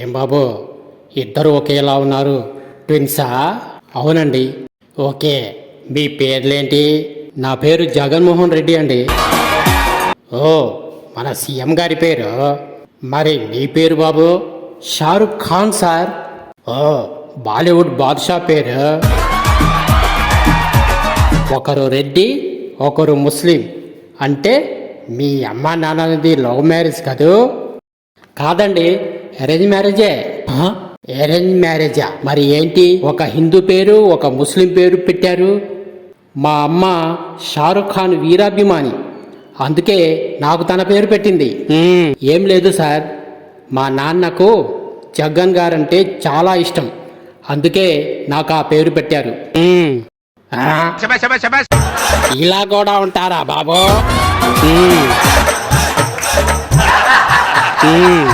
ఏం బాబు? ఇద్దరు ఒకేలా ఉన్నారు. ట్విన్సా? అవునండి. ఓకే. మీ పేర్లేంటి? నా పేరు జగన్మోహన్ రెడ్డి అండి. ఓ మన సీఎం గారి పేరు. మరి మీ పేరు బాబు? షారుఖ్ ఖాన్ సార్. ఓ బాలీవుడ్ బాద్షా పేరు. ఒకరు రెడ్డి ఒకరు ముస్లిం. అంటే మీ అమ్మ నాన్నది లవ్ మ్యారేజ్ కదూ? కాదండి అరేంజ్ మ్యారేజే. అరేంజ్ మ్యారేజా? మరి ఏంటి? ఒక హిందూ పేరు ఒక ముస్లిం పేరు పెట్టారు. మా అమ్మ షారుఖ్ ఖాన్ వీరాభిమాని. అందుకే నాకు తన పేరు పెట్టింది. ఏం లేదు సార్ మా నాన్నకు జగన్ గారంటే చాలా ఇష్టం. అందుకే నాకు ఆ పేరు పెట్టారు? ఇలా కూడా ఉంటారా బాబు? మ్మ్.